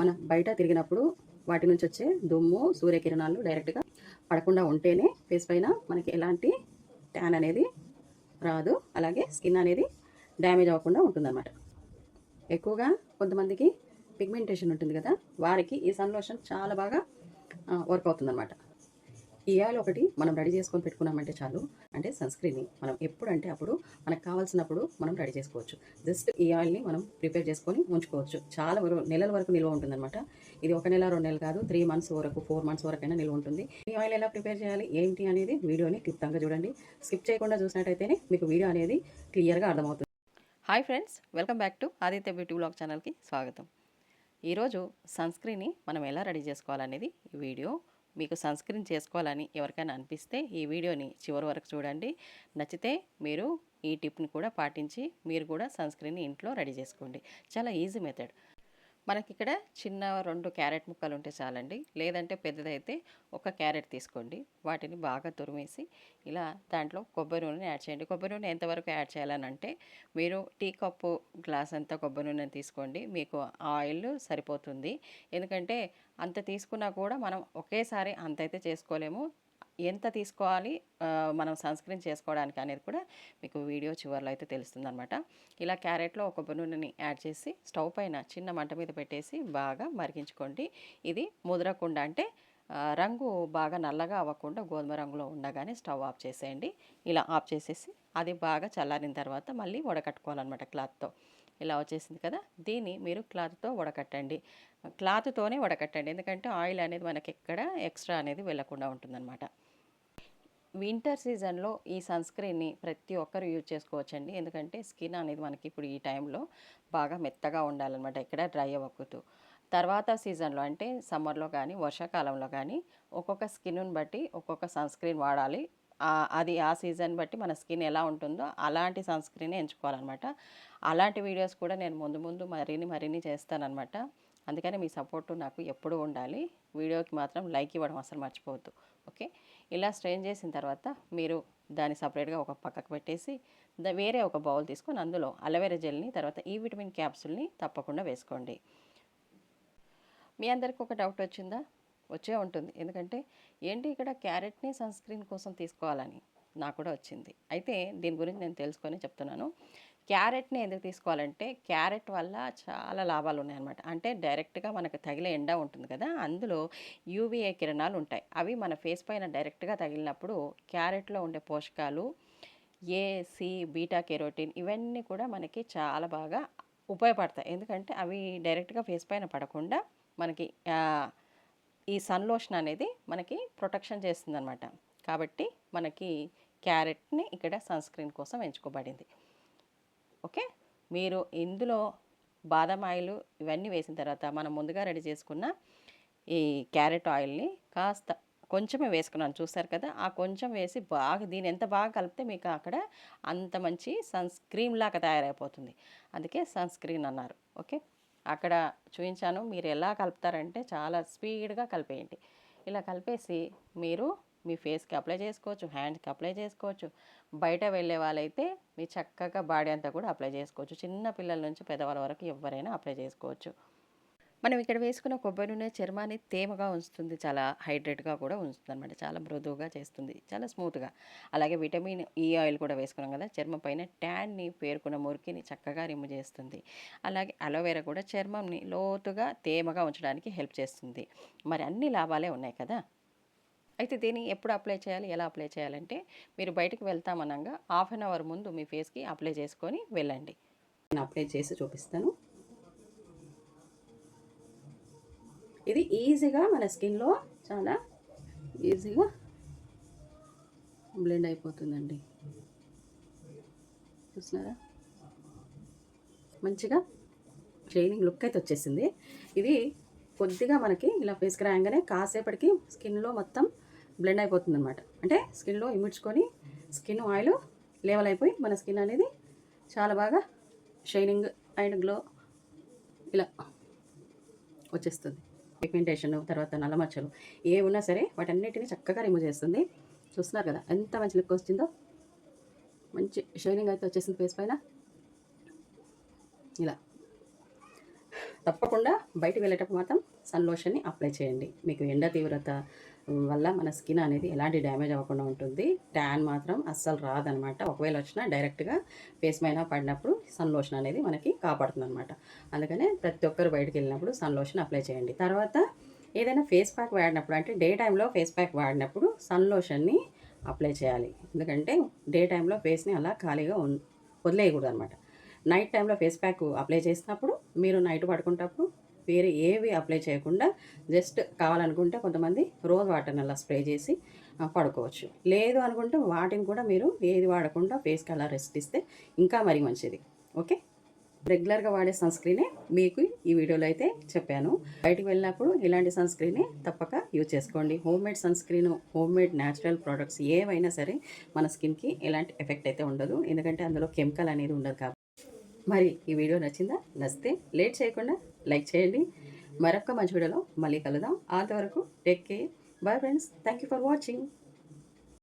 మనం బయట తిరిగినప్పుడు వాటి నుంచి వచ్చే దుమ్ము సూర్యకిరణాలు డైరెక్ట్గా పడకుండా ఉంటేనే ఫేస్ పైన మనకి ఎలాంటి ట్యాన్ అనేది రాదు. అలాగే స్కిన్ అనేది డ్యామేజ్ అవ్వకుండా ఉంటుందన్నమాట. ఎక్కువగా కొంతమందికి పిగ్మెంటేషన్ ఉంటుంది కదా వారికి ఈ సన్ లోషన్ చాలా బాగా వర్క్ అవుతుందన్నమాట. ఈ ఆయిల్ ఒకటి మనం రెడీ చేసుకొని పెట్టుకున్నామంటే చాలు. అంటే సన్ స్క్రీన్ని మనం ఎప్పుడంటే అప్పుడు మనకు కావాల్సినప్పుడు మనం రెడీ చేసుకోవచ్చు. జస్ట్ ఈ ఆయిల్ని మనం ప్రిపేర్ చేసుకొని ఉంచుకోవచ్చు. చాలా వరకు నెలల వరకు నిల్వ ఉంటుందన్నమాట. ఇది ఒక నెల రెండు నెలలు కాదు త్రీ మంత్స్ వరకు ఫోర్ మంత్స్ వరకైనా నిల్వ ఉంటుంది. ఈ ఆయిల్ ఎలా ప్రిపేర్ చేయాలి? ఏంటి అనేది వీడియోని క్లుప్తంగా చూడండి. స్కిప్ చేయకుండా చూసినట్టయితేనే మీకు వీడియో అనేది క్లియర్గా అర్థమవుతుంది. Hi friends welcome back to Aditya beauty blog ఛానల్కి స్వాగతం. ఈరోజు సన్ స్క్రీన్ని మనం ఎలా రెడీ చేసుకోవాలనేది ఈ వీడియో. మీకు సన్ స్క్రీన్ చేసుకోవాలని ఎవరికైనా అనిపిస్తే ఈ వీడియోని చివరి వరకు చూడండి. నచ్చితే మీరు ఈ టిప్ని కూడా పాటించి మీరు కూడా సన్ స్క్రీన్ని ఇంట్లో రెడీ చేసుకోండి. చాలా ఈజీ మెథడ్. మనకి ఇక్కడ చిన్న రెండు క్యారెట్ ముక్కలు ఉంటే చాలండి. లేదంటే పెద్దదైతే ఒక క్యారెట్ తీసుకోండి. వాటిని బాగా తురిమేసి ఇలా దాంట్లో కొబ్బరి నూనె యాడ్ చేయండి. కొబ్బరి నూనె ఎంతవరకు యాడ్ చేయాలని అంటే మీరు టీ కప్పు గ్లాస్ అంతా కొబ్బరి నూనె తీసుకోండి. మీకు ఆయిల్ సరిపోతుంది. ఎందుకంటే అంత తీసుకున్నా కూడా మనం ఒకేసారి అంత అయితే చేసుకోలేము. ఎంత తీసుకోవాలి మనం సన్ స్క్రీన్ చేసుకోవడానికి అనేది కూడా మీకు వీడియో చివరిలో అయితే తెలుస్తుంది అనమాట ఇలా క్యారెట్లో ఒక నూనెని యాడ్ చేసి స్టవ్ పైన చిన్న మంట మీద పెట్టేసి బాగా మరిగించుకోండి. ఇది ముదరకుండా అంటే రంగు బాగా నల్లగా అవ్వకుండా గోధుమ రంగులో ఉండగానే స్టవ్ ఆఫ్ చేసేయండి. ఇలా ఆఫ్ చేసేసి అది బాగా చల్లారిన తర్వాత మళ్ళీ వడకట్టుకోవాలన్నమాట క్లాత్తో. ఇలా వచ్చేసింది కదా దీన్ని మీరు క్లాత్తో వడకట్టండి. క్లాత్తోనే వడకట్టండి. ఎందుకంటే ఆయిల్ అనేది మనకి ఎక్కడ ఎక్స్ట్రా అనేది వెళ్ళకుండా ఉంటుందన్నమాట. వింటర్ సీజన్లో ఈ సన్ స్క్రీన్ని ప్రతి ఒక్కరు యూజ్ చేసుకోవచ్చండి. ఎందుకంటే స్కిన్ అనేది మనకి ఇప్పుడు ఈ టైంలో బాగా మెత్తగా ఉండాలన్నమాట ఎక్కడ డ్రై అవ్వకూడదు. తర్వాత సీజన్లో అంటే సమ్మర్లో కానీ వర్షాకాలంలో కానీ ఒక్కొక్క స్కిన్ను బట్టి ఒక్కొక్క సన్ స్క్రీన్ వాడాలి అది ఆ సీజన్ బట్టి మన స్కిన్ ఎలా ఉంటుందో అలాంటి సన్స్క్రీన్ ఎంచుకోవాలన్నమాట. అలాంటి వీడియోస్ కూడా నేను ముందు ముందు మరిన్ని మరిన్ని చేస్తానన్నమాట. అందుకని మీ సపోర్టు నాకు ఎప్పుడూ ఉండాలి. వీడియోకి మాత్రం లైక్ ఇవ్వడం అసలు మర్చిపోవద్దు. ఓకే? ఇలా స్ట్రెయిన్ చేసిన తర్వాత మీరు దాన్ని సపరేట్గా ఒక పక్కకు పెట్టేసి ద- వేరే ఒక బౌల్ తీసుకొని అందులో అలోవెరా జెల్ని తర్వాత ఈ విటమిన్ క్యాప్సుల్ని తప్పకుండా వేసుకోండి. మీ అందరికి ఒక డౌట్ వచ్చిందా? వచ్చే ఉంటుంది. ఎందుకంటే ఏంటి ఇక్కడ క్యారెట్ని సన్ స్క్రీన్ కోసం తీసుకోవాలని? నాకు కూడా వచ్చింది. అయితే దీని గురించి నేను తెలుసుకొని చెప్తున్నాను. క్యారెట్ని ఎందుకు తీసుకోవాలంటే క్యారెట్ వల్ల చాలా లాభాలు ఉన్నాయన్నమాట. అంటే డైరెక్ట్గా మనకు తగిలే ఎండ ఉంటుంది కదా అందులో యూవీఏ కిరణాలు ఉంటాయి. అవి మన ఫేస్ పైన డైరెక్ట్గా తగిలినప్పుడు క్యారెట్లో ఉండే పోషకాలు ఏ సి బీటా కెరోటిన్ ఇవన్నీ కూడా మనకి చాలా బాగా ఉపయోగపడతాయి. ఎందుకంటే అవి డైరెక్ట్గా ఫేస్ పైన పడకుండా మనకి ఈ సన్ లోషన్ అనేది మనకి ప్రొటెక్షన్ చేస్తుందన్నమాట. కాబట్టి మనకి క్యారెట్ని ఇక్కడ సన్ స్క్రీన్ కోసం ఎంచుకోబడింది. ఓకే? మీరు ఇందులో బాదం ఆయిల్ ఇవన్నీ వేసిన తర్వాత మనం ముందుగా రెడీ చేసుకున్న ఈ క్యారెట్ ఆయిల్ని కాస్త కొంచెమే వేసుకున్నాను. చూస్తారు కదా? ఆ కొంచెం వేసి బాగా దీన్ని ఎంత బాగా కలిపితే మీకు అక్కడ అంత మంచి సన్ స్క్రీన్ లాగా తయారైపోతుంది. అందుకే సన్ స్క్రీన్ అన్నారు. ఓకే? అక్కడ చూపించాను మీరు ఎలా కలుపుతారంటే చాలా స్పీడ్గా కలిపేయండి. ఇలా కలిపేసి మీరు మీ ఫేస్కి అప్లై చేసుకోవచ్చు హ్యాండ్స్కి అప్లై చేసుకోవచ్చు. బయట వెళ్ళే వాళ్ళైతే మీ చక్కగా బాడీ అంతా కూడా అప్లై చేసుకోవచ్చు. చిన్న పిల్లల నుంచి పెద్దవాళ్ళ వరకు ఎవరైనా అప్లై చేసుకోవచ్చు. మనం ఇక్కడ వేసుకున్న కొబ్బరి నూనె చర్మాన్ని తేమగా ఉంచుతుంది. చాలా హైడ్రేట్గా కూడా ఉంచుతుంది అనమాట చాలా మృదువుగా చేస్తుంది. చాలా స్మూత్గా. అలాగే విటమిన్ ఈ ఆయిల్ కూడా వేసుకున్నాం కదా చర్మం పైన ట్యాన్ని పేరుకున్న మురికిని చక్కగా రిమూవ్ చేస్తుంది. అలాగే అలోవెరా కూడా చర్మంని లోతుగా తేమగా ఉంచడానికి హెల్ప్ చేస్తుంది. మరి అన్ని లాభాలే ఉన్నాయి కదా? అయితే దీన్ని ఎప్పుడు అప్లై చేయాలి? ఎలా అప్లై చేయాలంటే మీరు బయటకు వెళ్తామనగా హాఫ్ అన్ అవర్ ముందు మీ ఫేస్కి అప్లై చేసుకొని వెళ్ళండి. నేను అప్లై చేసి చూపిస్తాను. ఇది ఈజీగా మన స్కిన్లో చాలా ఈజీగా బ్లెండ్ అయిపోతుందండి. చూసినారా? మంచిగా షైనింగ్ లుక్ అయితే వచ్చేసింది. ఇది కొద్దిగా మనకి ఇలా ఫేస్కి రాగానే కాసేపటికి స్కిన్లో మొత్తం బ్లెండ్ అయిపోతుంది అనమాట అంటే స్కిన్లో ఇమిడ్చుకొని స్కిన్ ఆయిల్ లేవల్ అయిపోయి మన స్కిన్ అనేది చాలా బాగా షైనింగ్ అండ్ గ్లో ఇలా వచ్చేస్తుంది. పిగ్మెంటేషన్ తర్వాత నల్ల మచ్చలు ఏ ఉన్నా సరే వాటన్నిటిని చక్కగా రిమూవ్ చేస్తుంది. చూస్తున్నారు కదా ఎంత మంచి లుక్ వచ్చిందో. మంచి షైనింగ్ అయితే వచ్చేసింది ఫేస్ పైన. ఇలా. తప్పకుండా బయటికి వెళ్ళేటప్పుడు మాత్రం సన్ లోషన్ని అప్లై చేయండి. మీకు ఎండ తీవ్రత వల్ల మన స్కిన్ అనేది ఎలాంటి డ్యామేజ్ అవ్వకుండా ఉంటుంది. ట్యాన్ మాత్రం అస్సలు రాదనమాట. ఒకవేళ వచ్చినా డైరెక్ట్గా ఫేస్ పైన పడినప్పుడు సన్ లోషన్ అనేది మనకి కాపాడుతుంది అనమాట అందుకనే ప్రతి ఒక్కరు బయటికి వెళ్ళినప్పుడు సన్ లోషన్ అప్లై చేయండి. తర్వాత ఏదైనా ఫేస్ ప్యాక్ వాడినప్పుడు అంటే డే టైంలో ఫేస్ ప్యాక్ వాడినప్పుడు సన్ లోషన్ని అప్లై చేయాలి. ఎందుకంటే డే టైంలో ఫేస్ని అలా ఖాళీగా వదిలేయకూడదు అనమాట నైట్ టైంలో ఫేస్ ప్యాక్ అప్లై చేసినప్పుడు మీరు నైట్ పడుకుంటప్పుడు వేరే ఏవి అప్లై చేయకుండా జస్ట్ కావాలనుకుంటే కొంతమంది రోజ్ వాటర్ని అలా స్ప్రే చేసి పడుకోవచ్చు. లేదు అనుకుంటే వాటిని కూడా మీరు ఏది వాడకుండా ఫేస్కి అలా రెస్ట్ ఇస్తే ఇంకా మరీ మంచిది. ఓకే? రెగ్యులర్గా వాడే సన్ స్క్రీనే మీకు ఈ వీడియోలో అయితే చెప్పాను. బయటికి వెళ్ళినప్పుడు ఇలాంటి సన్ స్క్రీనే తప్పక యూజ్ చేసుకోండి. Home made sun screen home made natural products ఏవైనా సరే మన స్కిన్కి ఎలాంటి ఎఫెక్ట్ అయితే ఉండదు. ఎందుకంటే అందులో కెమికల్ అనేది ఉండదు కాబట్టి మరి ఈ వీడియో నచ్చిందా? నచ్చితే లేట్ చేయకుండా లైక్ చేయండి. మరొక మంచి వీడియోలో మళ్ళీ కలుద్దాం. అంతవరకు take care. Bye friends. Thank you for watching.